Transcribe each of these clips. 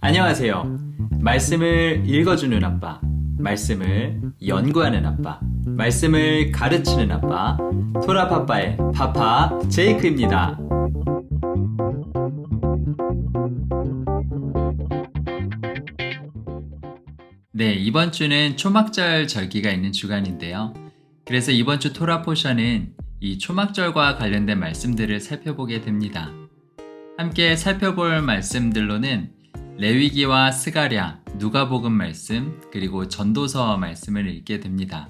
안녕하세요. 말씀을 읽어주는 아빠, 말씀을 연구하는 아빠, 말씀을 가르치는 아빠, 토라파빠의 파파 제이크입니다. 네, 이번 주는 초막절 절기가 있는 주간인데요. 그래서 이번 주 토라 포션은 이 초막절과 관련된 말씀들을 살펴보게 됩니다. 함께 살펴볼 말씀들로는 레위기와 스가랴, 누가복음 말씀, 그리고 전도서 말씀을 읽게 됩니다.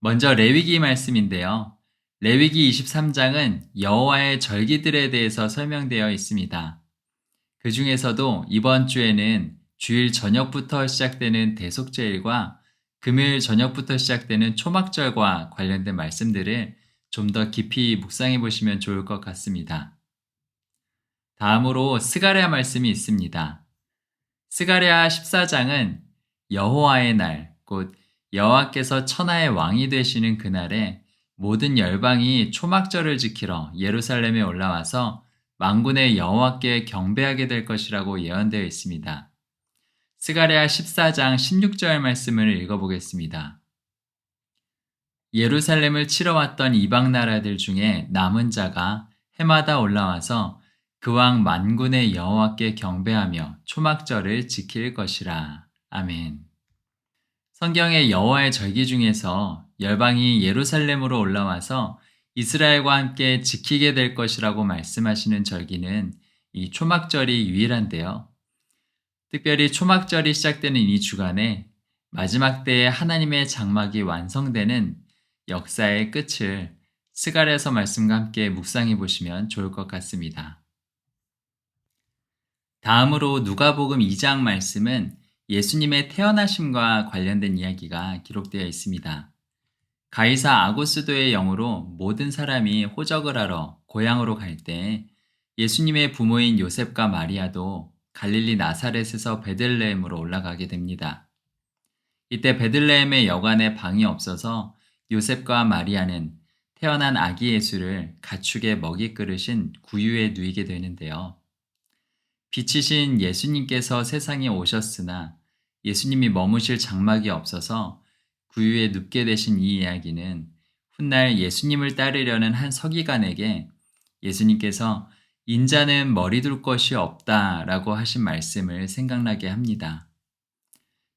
먼저 레위기 말씀인데요. 레위기 23장은 여호와의 절기들에 대해서 설명되어 있습니다. 그 중에서도 이번 주에는 주일 저녁부터 시작되는 대속제일과 금요일 저녁부터 시작되는 초막절과 관련된 말씀들을 좀 더 깊이 묵상해 보시면 좋을 것 같습니다. 다음으로 스가랴 말씀이 있습니다. 스가랴 14장은 여호와의 날, 곧 여호와께서 천하의 왕이 되시는 그날에 모든 열방이 초막절을 지키러 예루살렘에 올라와서 망군의 여호와께 경배하게 될 것이라고 예언되어 있습니다. 스가랴 14장 16절 말씀을 읽어보겠습니다. 예루살렘을 치러 왔던 이방 나라들 중에 남은 자가 해마다 올라와서 그 왕 만군의 여호와께 경배하며 초막절을 지킬 것이라. 아멘. 성경의 여호와의 절기 중에서 열방이 예루살렘으로 올라와서 이스라엘과 함께 지키게 될 것이라고 말씀하시는 절기는 이 초막절이 유일한데요. 특별히 초막절이 시작되는 이 주간에 마지막 때에 하나님의 장막이 완성되는 역사의 끝을 스갈에서 말씀과 함께 묵상해 보시면 좋을 것 같습니다. 다음으로 누가복음 2장 말씀은 예수님의 태어나심과 관련된 이야기가 기록되어 있습니다. 가이사 아고스도의 영으로 모든 사람이 호적을 하러 고향으로 갈 때 예수님의 부모인 요셉과 마리아도 갈릴리 나사렛에서 베들레헴으로 올라가게 됩니다. 이때 베들레헴의 여관에 방이 없어서 요셉과 마리아는 태어난 아기 예수를 가축의 먹이 그릇인 구유에 누이게 되는데요. 빛이신 예수님께서 세상에 오셨으나 예수님이 머무실 장막이 없어서 구유에 눕게 되신 이 이야기는 훗날 예수님을 따르려는 한 서기관에게 예수님께서 인자는 머리 둘 것이 없다 라고 하신 말씀을 생각나게 합니다.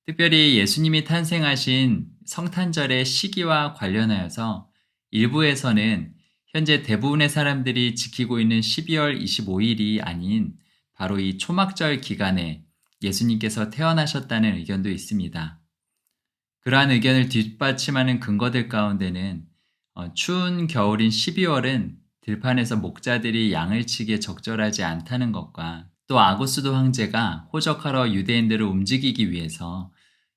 특별히 예수님이 탄생하신 성탄절의 시기와 관련하여서 일부에서는 현재 대부분의 사람들이 지키고 있는 12월 25일이 아닌 바로 이 초막절 기간에 예수님께서 태어나셨다는 의견도 있습니다. 그러한 의견을 뒷받침하는 근거들 가운데는 어, 추운 겨울인 12월은 들판에서 목자들이 양을 치기에 적절하지 않다는 것과 또 아고스도 황제가 호적하러 유대인들을 움직이기 위해서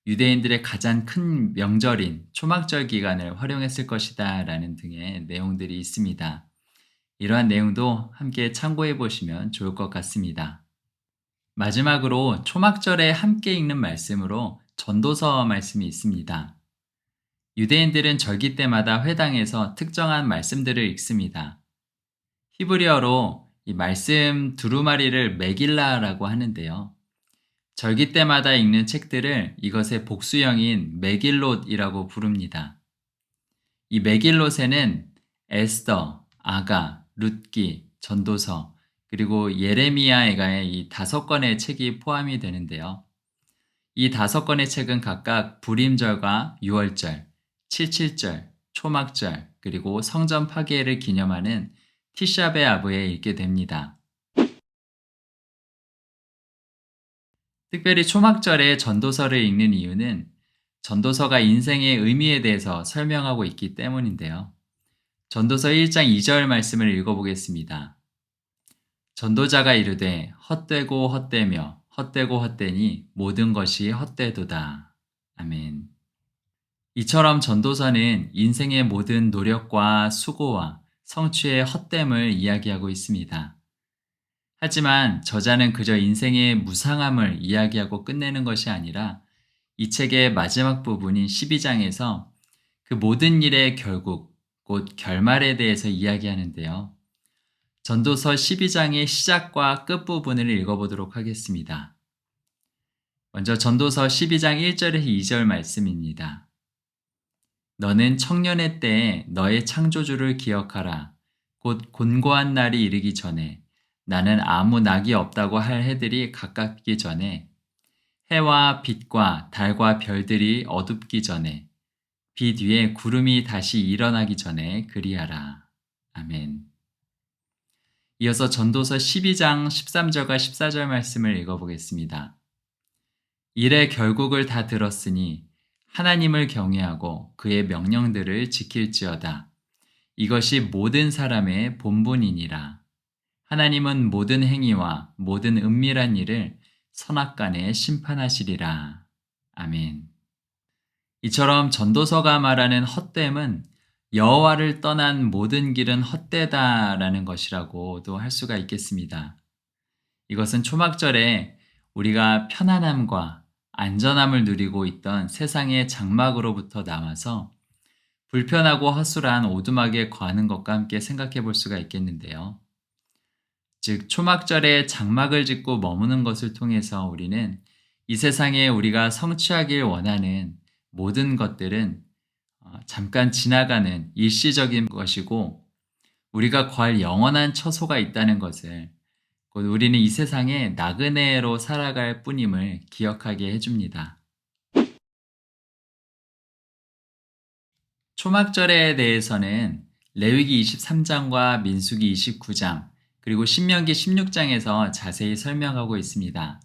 유대인들의 가장 큰 명절인 초막절 기간을 활용했을 것이다 라는 등의 내용들이 있습니다. 이러한 내용도 함께 참고해 보시면 좋을 것 같습니다. 마지막으로 초막절에 함께 읽는 말씀으로 전도서 말씀이 있습니다. 유대인들은 절기 때마다 회당에서 특정한 말씀들을 읽습니다. 히브리어로 이 말씀 두루마리를 메길라라고 하는데요. 절기 때마다 읽는 책들을 이것의 복수형인 메길롯이라고 부릅니다. 이 메길롯에는 에스더, 아가, 룻기, 전도서, 그리고 예레미야에가의 이 다섯 권의 책이 포함이 되는데요. 이 다섯 권의 책은 각각 불임절과 유월절, 칠칠절, 초막절, 그리고 성전 파괴를 기념하는 티샤베 아브에 읽게 됩니다. 특별히 초막절에 전도서를 읽는 이유는 전도서가 인생의 의미에 대해서 설명하고 있기 때문인데요. 전도서 1장 2절 말씀을 읽어보겠습니다. 전도자가 이르되 헛되고 헛되며 헛되고 헛되니 모든 것이 헛되도다. 아멘. 이처럼 전도서는 인생의 모든 노력과 수고와 성취의 헛됨을 이야기하고 있습니다. 하지만 저자는 그저 인생의 무상함을 이야기하고 끝내는 것이 아니라 이 책의 마지막 부분인 12장에서 그 모든 일의 결국, 곧 결말에 대해서 이야기하는데요. 전도서 12장의 시작과 끝부분을 읽어보도록 하겠습니다. 먼저 전도서 12장 1절에서 2절 말씀입니다. 너는 청년의 때에 너의 창조주를 기억하라. 곧 곤고한 날이 이르기 전에 나는 아무 낙이 없다고 할 해들이 가깝기 전에 해와 빛과 달과 별들이 어둡기 전에 빛 위에 구름이 다시 일어나기 전에 그리하라. 아멘. 이어서 전도서 12장 13절과 14절 말씀을 읽어보겠습니다. 일의 결국을 다 들었으니 하나님을 경외하고 그의 명령들을 지킬지어다. 이것이 모든 사람의 본분이니라. 하나님은 모든 행위와 모든 은밀한 일을 선악간에 심판하시리라. 아멘. 이처럼 전도서가 말하는 헛됨은 여호와를 떠난 모든 길은 헛되다라는 것이라고도 할 수가 있겠습니다. 이것은 초막절에 우리가 편안함과 안전함을 누리고 있던 세상의 장막으로부터 나와서 불편하고 허술한 오두막에 거하는 것과 함께 생각해 볼 수가 있겠는데요. 즉, 초막절에 장막을 짓고 머무는 것을 통해서 우리는 이 세상에 우리가 성취하길 원하는 모든 것들은 어, 잠깐 지나가는 일시적인 것이고 우리가 구할 영원한 처소가 있다는 것을 곧 우리는 이 세상에 나그네로 살아갈 뿐임을 기억하게 해줍니다. 초막절에 대해서는 레위기 23장과 민수기 29장 그리고 신명기 16장에서 자세히 설명하고 있습니다.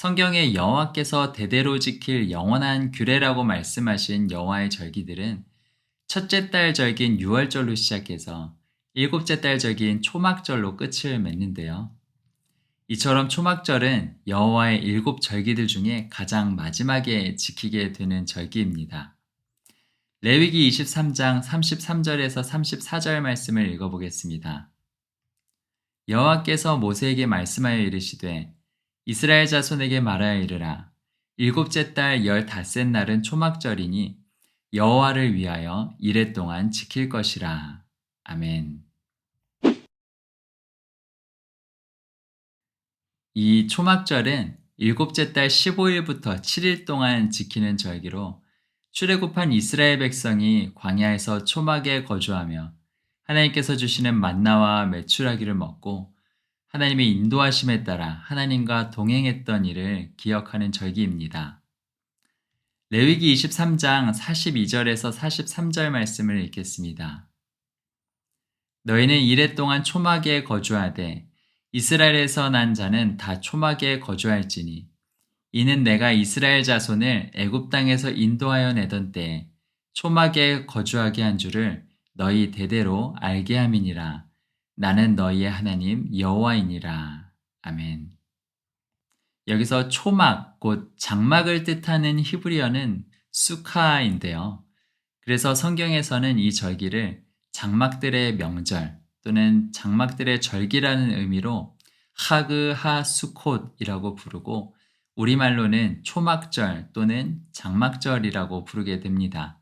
성경에 여호와께서 대대로 지킬 영원한 규례라고 말씀하신 여호와의 절기들은 첫째 달 절기인 6월절로 시작해서 일곱째 달 절기인 초막절로 끝을 맺는데요. 이처럼 초막절은 여호와의 일곱 절기들 중에 가장 마지막에 지키게 되는 절기입니다. 레위기 23장 33절에서 34절 말씀을 읽어보겠습니다. 여호와께서 모세에게 말씀하여 이르시되 이스라엘 자손에게 말하여 이르라 일곱째 달 열닷째 날은 초막절이니 여호와를 위하여 이래 동안 지킬 것이라. 아멘. 이 초막절은 일곱째 달 15일부터 7일 동안 지키는 절기로 출애굽한 이스라엘 백성이 광야에서 초막에 거주하며 하나님께서 주시는 만나와 메추라기를 먹고 하나님의 인도하심에 따라 하나님과 동행했던 일을 기억하는 절기입니다. 레위기 23장 42절에서 43절 말씀을 읽겠습니다. 너희는 이래 동안 초막에 거주하되 이스라엘에서 난 자는 다 초막에 거주할지니 이는 내가 이스라엘 자손을 애굽 땅에서 인도하여 내던 때에 초막에 거주하게 한 줄을 너희 대대로 알게 함이니라. 나는 너희의 하나님 여호와이니라. 아멘. 여기서 초막, 곧 장막을 뜻하는 히브리어는 수카인데요. 그래서 성경에서는 이 절기를 장막들의 명절 또는 장막들의 절기라는 의미로 하그 하 수콧이라고 부르고 우리말로는 초막절 또는 장막절이라고 부르게 됩니다.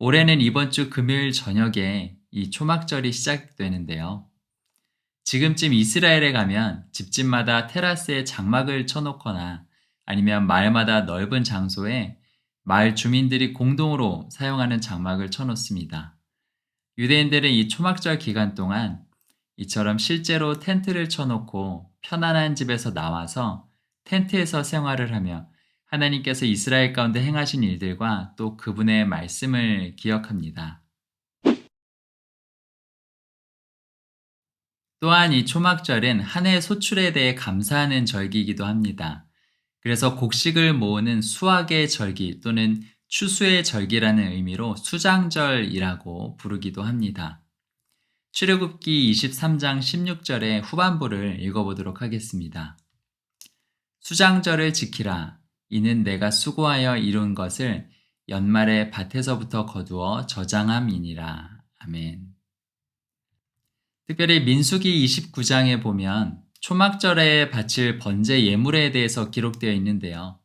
올해는 이번 주 금요일 저녁에 이 초막절이 시작되는데요. 지금쯤 이스라엘에 가면 집집마다 테라스에 장막을 쳐놓거나 아니면 마을마다 넓은 장소에 마을 주민들이 공동으로 사용하는 장막을 쳐놓습니다. 유대인들은 이 초막절 기간 동안 이처럼 실제로 텐트를 쳐놓고 편안한 집에서 나와서 텐트에서 생활을 하며 하나님께서 이스라엘 가운데 행하신 일들과 또 그분의 말씀을 기억합니다. 또한 이 초막절은 한 해의 소출에 대해 감사하는 절기이기도 합니다. 그래서 곡식을 모으는 수확의 절기 또는 추수의 절기라는 의미로 수장절이라고 부르기도 합니다. 출애굽기 23장 16절의 후반부를 읽어보도록 하겠습니다. 수장절을 지키라. 이는 내가 수고하여 이룬 것을 연말에 밭에서부터 거두어 저장함이니라. 아멘. 특별히 민수기 29장에 보면 초막절에 바칠 번제 예물에 대해서 기록되어 있는데요.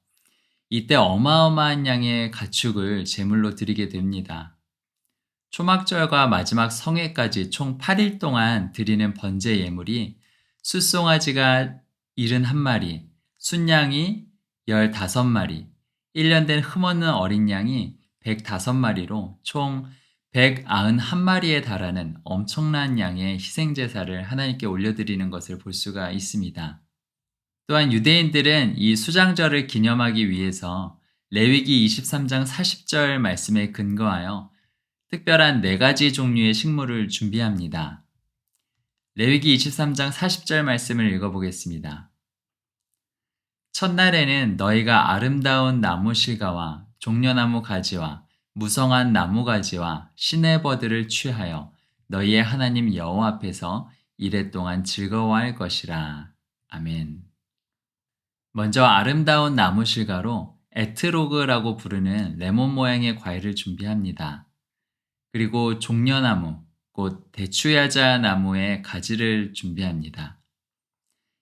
이때 어마어마한 양의 가축을 제물로 드리게 됩니다. 초막절과 마지막 성회까지 총 8일 동안 드리는 번제 예물이 숫송아지가 71마리, 순양이 15마리, 1년 된 흠없는 어린 양이 105마리로 총 191마리에 달하는 엄청난 양의 희생제사를 하나님께 올려드리는 것을 볼 수가 있습니다. 또한 유대인들은 이 수장절을 기념하기 위해서 레위기 23장 40절 말씀에 근거하여 특별한 네 가지 종류의 식물을 준비합니다. 레위기 23장 40절 말씀을 읽어보겠습니다. 첫날에는 너희가 아름다운 나무 실과와 종려나무 가지와 무성한 나무 가지와 시내버들을 취하여 너희의 하나님 여호와 앞에서 이래 동안 즐거워할 것이라. 아멘. 먼저 아름다운 나무 실과로 에트로그라고 부르는 레몬 모양의 과일을 준비합니다. 그리고 종려나무, 곧 대추야자 나무의 가지를 준비합니다.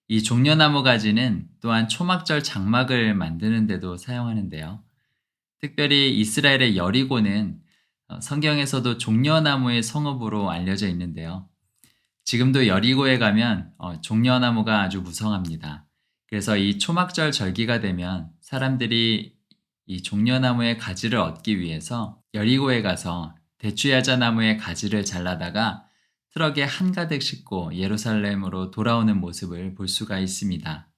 이 종려나무 가지는 또한 초막절 장막을 만드는 데도 사용하는데요. 특별히 이스라엘의 여리고는 어, 성경에서도 종려나무의 성읍으로 알려져 있는데요. 지금도 여리고에 가면 어, 종려나무가 아주 무성합니다. 그래서 이 초막절 절기가 되면 사람들이 이 종려나무의 가지를 얻기 위해서 여리고에 가서 대추야자 나무의 가지를 잘라다가 트럭에 한가득 싣고 예루살렘으로 돌아오는 모습을 볼 수가 있습니다.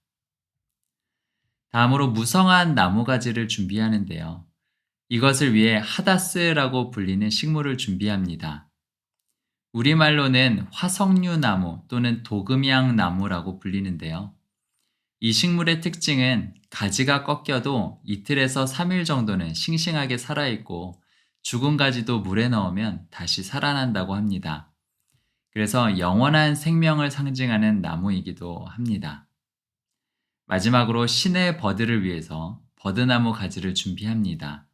다음으로 무성한 나무가지를 준비하는데요. 이것을 위해 하다스라고 불리는 식물을 준비합니다. 우리말로는 화석류 나무 또는 도금양 나무라고 불리는데요. 이 식물의 특징은 가지가 꺾여도 이틀에서 3일 정도는 싱싱하게 살아있고 죽은 가지도 물에 넣으면 다시 살아난다고 합니다. 그래서 영원한 생명을 상징하는 나무이기도 합니다. 마지막으로 신의 버드를 위해서 버드나무 가지를 준비합니다.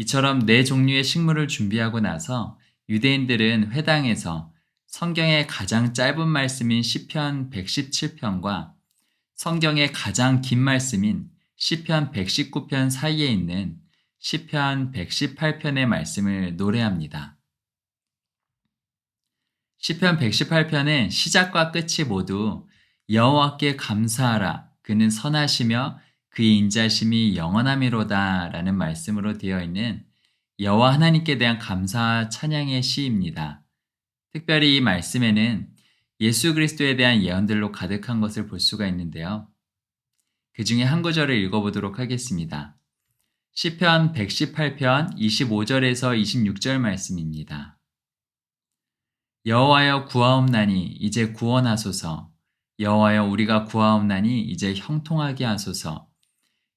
이처럼 네 종류의 식물을 준비하고 나서 유대인들은 회당에서 성경의 가장 짧은 말씀인 시편 117편과 성경의 가장 긴 말씀인 시편 119편 사이에 있는 시편 118편의 말씀을 노래합니다. 시편 118편은 시작과 끝이 모두 여호와께 감사하라 그는 선하시며 그의 인자심이 영원함이로다 라는 말씀으로 되어 있는 여호와 하나님께 대한 감사 찬양의 시입니다. 특별히 이 말씀에는 예수 그리스도에 대한 예언들로 가득한 것을 볼 수가 있는데요. 그 중에 한 구절을 읽어보도록 하겠습니다. 시편 118편 25절에서 26절 말씀입니다. 여호와여 구하옵나니 이제 구원하소서 여호와여 우리가 구하옵나니 이제 형통하게 하소서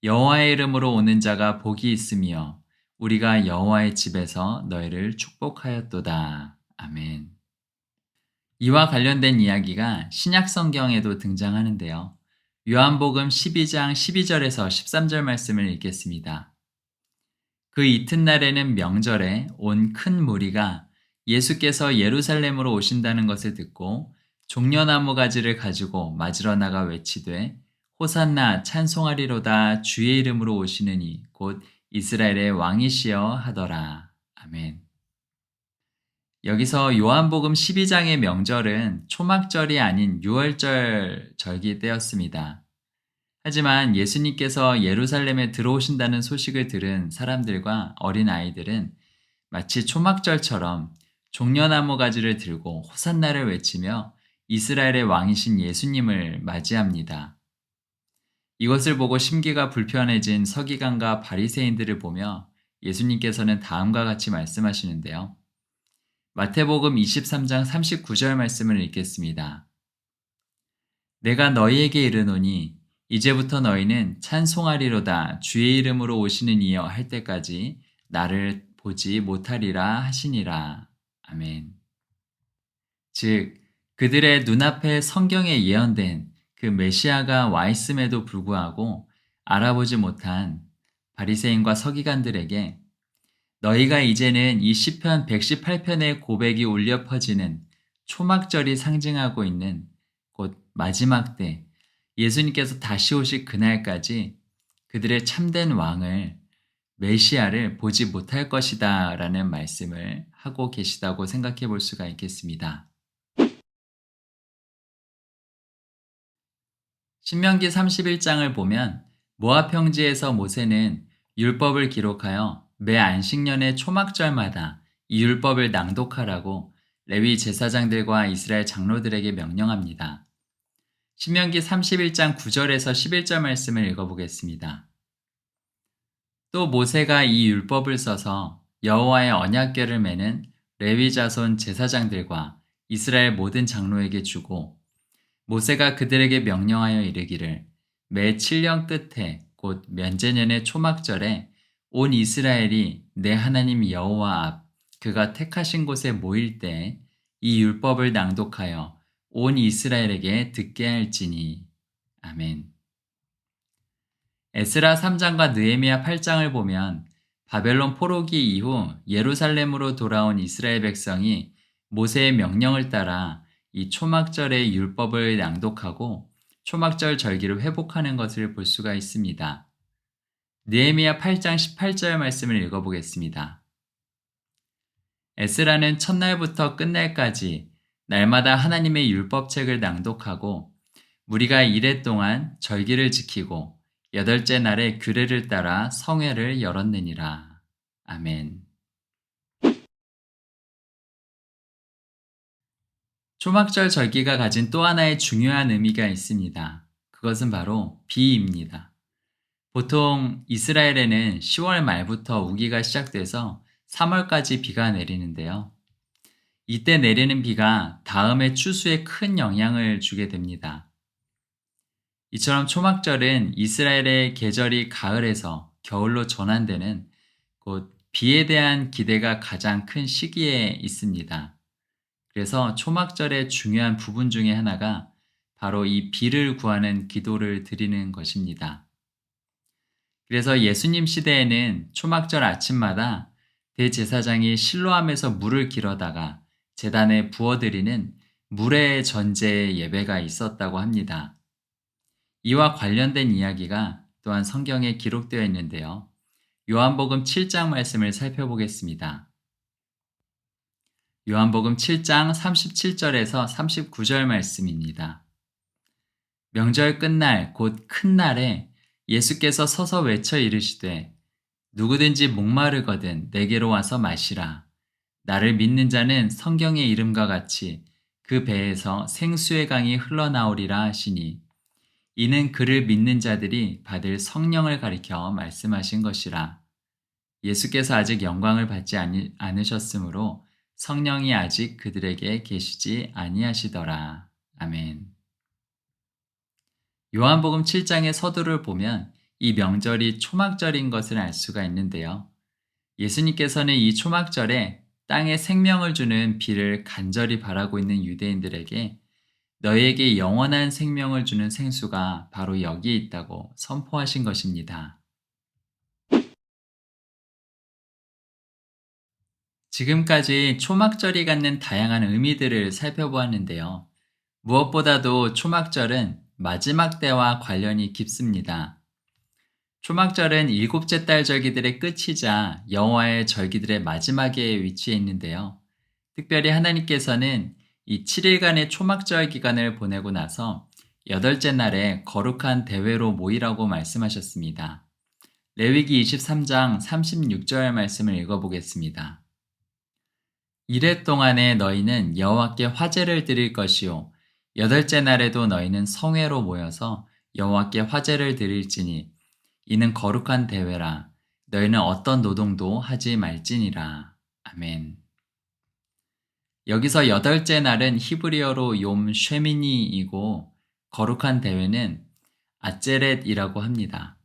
여호와의 이름으로 오는 자가 복이 있으며 우리가 여호와의 집에서 너희를 축복하였도다. 아멘. 이와 관련된 이야기가 신약 성경에도 등장하는데요. 요한복음 12장 12절에서 13절 말씀을 읽겠습니다. 그 이튿날에는 명절에 온 큰 무리가 예수께서 예루살렘으로 오신다는 것을 듣고 종려나무 가지를 가지고 맞으러 나가 외치되 호산나 찬송하리로다 주의 이름으로 오시느니 곧 이스라엘의 왕이시여 하더라. 아멘. 여기서 요한복음 12장의 명절은 초막절이 아닌 6월절 절기 때였습니다. 하지만 예수님께서 예루살렘에 들어오신다는 소식을 들은 사람들과 어린 아이들은 마치 초막절처럼 종려나무 가지를 들고 호산나를 외치며 이스라엘의 왕이신 예수님을 맞이합니다. 이것을 보고 심기가 불편해진 서기관과 바리새인들을 보며 예수님께서는 다음과 같이 말씀하시는데요. 마태복음 23장 39절 말씀을 읽겠습니다. 내가 너희에게 이르노니 이제부터 너희는 찬송하리로다 주의 이름으로 오시는 이여 할 때까지 나를 보지 못하리라 하시니라. 아멘. 즉, 그들의 눈앞에 성경에 예언된 그 메시아가 와 있음에도 불구하고 알아보지 못한 바리새인과 서기관들에게 너희가 이제는 이 시편 118편의 고백이 울려 퍼지는 초막절이 상징하고 있는 곧 마지막 때 예수님께서 다시 오실 그날까지 그들의 참된 왕을 메시아를 보지 못할 것이다 라는 말씀을 하고 계시다고 생각해 볼 수가 있겠습니다. 신명기 31장을 보면 모압 평지에서 모세는 율법을 기록하여 매 안식년의 초막절마다 이 율법을 낭독하라고 레위 제사장들과 이스라엘 장로들에게 명령합니다. 신명기 31장 9절에서 11절 말씀을 읽어보겠습니다. 또 모세가 이 율법을 써서 여호와의 언약궤를 매는 레위 자손 제사장들과 이스라엘 모든 장로에게 주고 모세가 그들에게 명령하여 이르기를 매 7년 끝에 곧 면제년의 초막절에 온 이스라엘이 내 하나님 여호와 앞 그가 택하신 곳에 모일 때 이 율법을 낭독하여 온 이스라엘에게 듣게 할지니 아멘. 에스라 3장과 느헤미야 8장을 보면 바벨론 포로기 이후 예루살렘으로 돌아온 이스라엘 백성이 모세의 명령을 따라 이 초막절의 율법을 낭독하고 초막절 절기를 회복하는 것을 볼 수가 있습니다. 느헤미야 8장 18절 말씀을 읽어보겠습니다. 에스라는 첫날부터 끝날까지 날마다 하나님의 율법책을 낭독하고 우리가 이래 동안 절기를 지키고 여덟째 날에 규례를 따라 성회를 열었느니라. 아멘. 초막절 절기가 가진 또 하나의 중요한 의미가 있습니다. 그것은 바로 비입니다. 보통 이스라엘에는 10월 말부터 우기가 시작돼서 3월까지 비가 내리는데요. 이때 내리는 비가 다음의 추수에 큰 영향을 주게 됩니다. 이처럼 초막절은 이스라엘의 계절이 가을에서 겨울로 전환되는 곧 비에 대한 기대가 가장 큰 시기에 있습니다. 그래서 초막절의 중요한 부분 중에 하나가 바로 이 비를 구하는 기도를 드리는 것입니다. 그래서 예수님 시대에는 초막절 아침마다 대제사장이 실로함에서 물을 길어다가 재단에 부어드리는 물의 전제 예배가 있었다고 합니다. 이와 관련된 이야기가 또한 성경에 기록되어 있는데요. 요한복음 7장 말씀을 살펴보겠습니다. 요한복음 7장 37절에서 39절 말씀입니다. 명절 끝날 곧 큰 날에 예수께서 서서 외쳐 이르시되 누구든지 목마르거든 내게로 와서 마시라. 나를 믿는 자는 성경의 이름과 같이 그 배에서 생수의 강이 흘러나오리라 하시니 이는 그를 믿는 자들이 받을 성령을 가리켜 말씀하신 것이라. 예수께서 아직 영광을 받지 않으셨으므로 성령이 아직 그들에게 계시지 아니하시더라. 아멘. 요한복음 7장의 서두를 보면 이 명절이 초막절인 것을 알 수가 있는데요. 예수님께서는 이 초막절에 땅에 생명을 주는 비를 간절히 바라고 있는 유대인들에게 너희에게 영원한 생명을 주는 생수가 바로 여기에 있다고 선포하신 것입니다. 지금까지 초막절이 갖는 다양한 의미들을 살펴보았는데요. 무엇보다도 초막절은 마지막 때와 관련이 깊습니다. 초막절은 일곱째 달 절기들의 끝이자 여호와의 절기들의 마지막에 위치해 있는데요. 특별히 하나님께서는 이 7일간의 초막절 기간을 보내고 나서 여덟째 날에 거룩한 대회로 모이라고 말씀하셨습니다. 레위기 23장 36절 말씀을 읽어보겠습니다. 이래 동안에 너희는 여호와께 화제를 드릴 것이요 여덟째 날에도 너희는 성회로 모여서 여호와께 화제를 드릴지니 이는 거룩한 대회라 너희는 어떤 노동도 하지 말지니라 아멘. 여기서 여덟째 날은 히브리어로 욤 쉐미니이고 거룩한 대회는 아제렛이라고 합니다.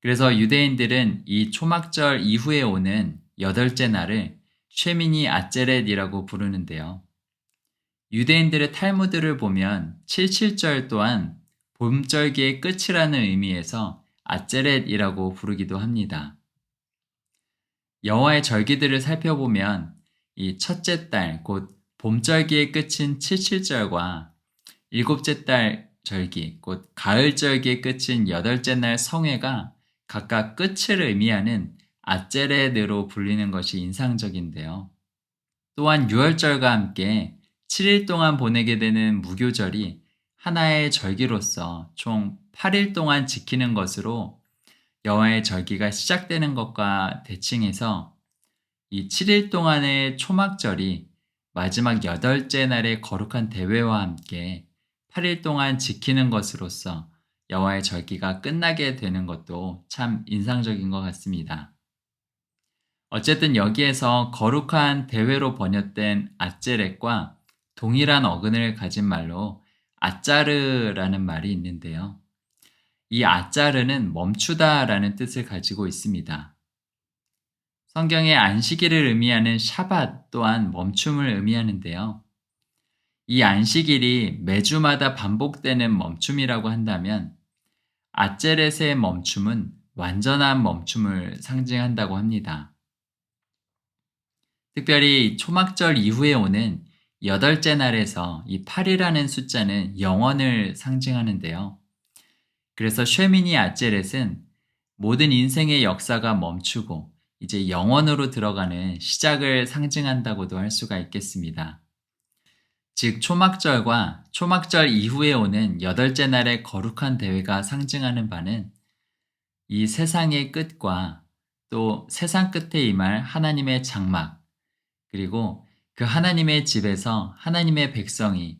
그래서 유대인들은 이 초막절 이후에 오는 여덟째 날을 쉐미니 아제렛이라고 부르는데요. 유대인들의 탈무드를 보면 77절 또한 봄절기의 끝이라는 의미에서 아제렛이라고 부르기도 합니다. 여호와의 절기들을 살펴보면 이 첫째 달, 곧 봄절기의 끝인 77절과 일곱째 달 절기, 곧 가을절기의 끝인 여덟째 날 성회가 각각 끝을 의미하는 아제레드로 불리는 것이 인상적인데요. 또한 유월절과 함께 7일 동안 보내게 되는 무교절이 하나의 절기로서 총 8일 동안 지키는 것으로 여호와의 절기가 시작되는 것과 대칭해서 이 7일 동안의 초막절이 마지막 여덟째 날의 거룩한 대회와 함께 8일 동안 지키는 것으로서 여호와의 절기가 끝나게 되는 것도 참 인상적인 것 같습니다. 어쨌든 여기에서 거룩한 대회로 번역된 아제렛과 동일한 어근을 가진 말로 아짜르라는 말이 있는데요. 이 아짜르는 멈추다라는 뜻을 가지고 있습니다. 성경의 안식일을 의미하는 샤밧 또한 멈춤을 의미하는데요. 이 안식일이 매주마다 반복되는 멈춤이라고 한다면 아제렛의 멈춤은 완전한 멈춤을 상징한다고 합니다. 특별히 초막절 이후에 오는 여덟째 날에서 이 8이라는 숫자는 영원을 상징하는데요. 그래서 쉐미니 아제렛은 모든 인생의 역사가 멈추고 이제 영원으로 들어가는 시작을 상징한다고도 할 수가 있겠습니다. 즉 초막절과 초막절 이후에 오는 여덟째 날의 거룩한 대회가 상징하는 바는 이 세상의 끝과 또 세상 끝에 임할 하나님의 장막 그리고 그 하나님의 집에서 하나님의 백성이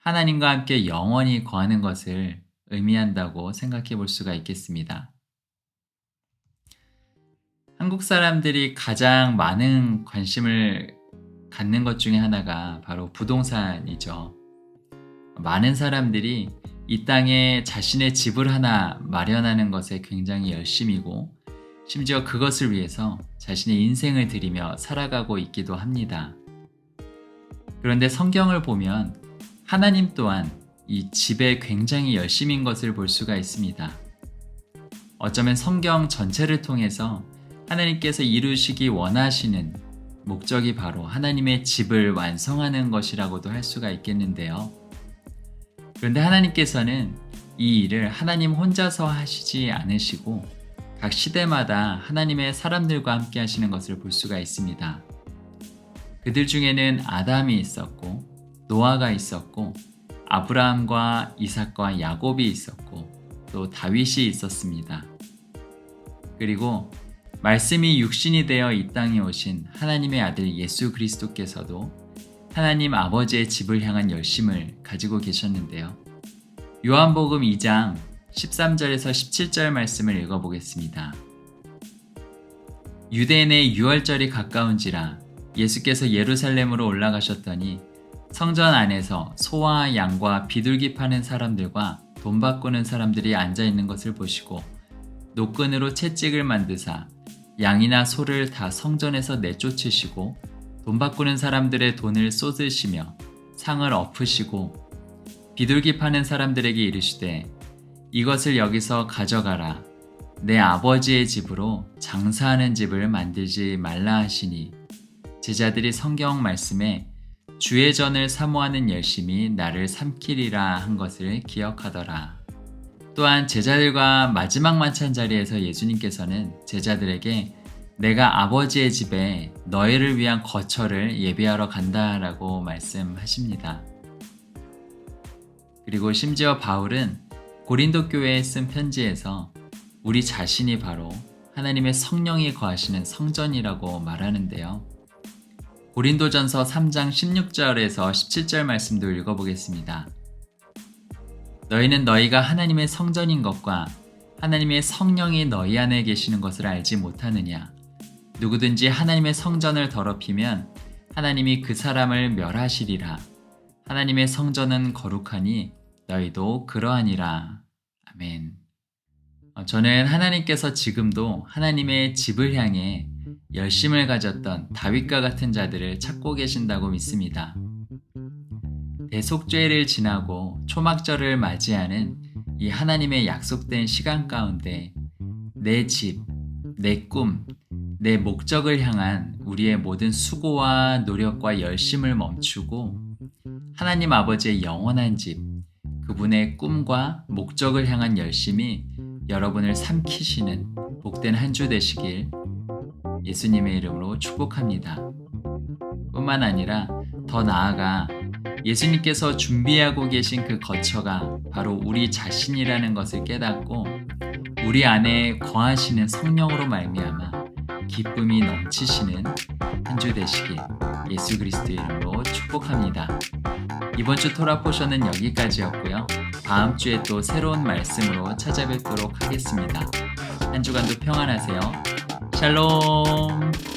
하나님과 함께 영원히 거하는 것을 의미한다고 생각해 볼 수가 있겠습니다. 한국 사람들이 가장 많은 관심을 갖는 것 중에 하나가 바로 부동산이죠. 많은 사람들이 이 땅에 자신의 집을 하나 마련하는 것에 굉장히 열심이고 심지어 그것을 위해서 자신의 인생을 들이며 살아가고 있기도 합니다. 그런데 성경을 보면 하나님 또한 이 집에 굉장히 열심인 것을 볼 수가 있습니다. 어쩌면 성경 전체를 통해서 하나님께서 이루시기 원하시는 목적이 바로 하나님의 집을 완성하는 것이라고도 할 수가 있겠는데요. 그런데 하나님께서는 이 일을 하나님 혼자서 하시지 않으시고 각 시대마다 하나님의 사람들과 함께 하시는 것을 볼 수가 있습니다. 그들 중에는 아담이 있었고 노아가 있었고 아브라함과 이삭과 야곱이 있었고 또 다윗이 있었습니다. 그리고 말씀이 육신이 되어 이 땅에 오신 하나님의 아들 예수 그리스도께서도 하나님 아버지의 집을 향한 열심을 가지고 계셨는데요. 요한복음 2장 13절에서 17절 말씀을 읽어보겠습니다. 유대인의 유월절이 가까운지라 예수께서 예루살렘으로 올라가셨더니 성전 안에서 소와 양과 비둘기 파는 사람들과 돈 바꾸는 사람들이 앉아 있는 것을 보시고 노끈으로 채찍을 만드사 양이나 소를 다 성전에서 내쫓으시고 돈 바꾸는 사람들의 돈을 쏟으시며 상을 엎으시고 비둘기 파는 사람들에게 이르시되 이것을 여기서 가져가라 내 아버지의 집으로 장사하는 집을 만들지 말라 하시니 제자들이 성경 말씀에 주의 전을 사모하는 열심이 나를 삼키리라 한 것을 기억하더라. 또한 제자들과 마지막 만찬 자리에서 예수님께서는 제자들에게 내가 아버지의 집에 너희를 위한 거처를 예비하러 간다라고 말씀하십니다. 그리고 심지어 바울은 고린도 교회에 쓴 편지에서 우리 자신이 바로 하나님의 성령이 거하시는 성전이라고 말하는데요. 고린도전서 3장 16절에서 17절 말씀도 읽어보겠습니다. 너희는 너희가 하나님의 성전인 것과 하나님의 성령이 너희 안에 계시는 것을 알지 못하느냐? 누구든지 하나님의 성전을 더럽히면 하나님이 그 사람을 멸하시리라. 하나님의 성전은 거룩하니 너희도 그러하니라. 아멘. 어, 저는 하나님께서 지금도 하나님의 집을 향해 열심을 가졌던 다윗과 같은 자들을 찾고 계신다고 믿습니다. 대속죄를 지나고 초막절을 맞이하는 이 하나님의 약속된 시간 가운데 내 집, 내 꿈, 내 목적을 향한 우리의 모든 수고와 노력과 열심을 멈추고 하나님 아버지의 영원한 집, 그분의 꿈과 목적을 향한 열심이 여러분을 삼키시는 복된 한 주 되시길 예수님의 이름으로 축복합니다. 뿐만 아니라 더 나아가 예수님께서 준비하고 계신 그 거처가 바로 우리 자신이라는 것을 깨닫고 우리 안에 거하시는 성령으로 말미암아 기쁨이 넘치시는 한 주 되시길 예수 그리스도의 이름으로 축복합니다. 이번 주 토라 포션은 여기까지였고요. 다음 주에 또 새로운 말씀으로 찾아뵙도록 하겠습니다. 한 주간도 평안하세요. 샬롬!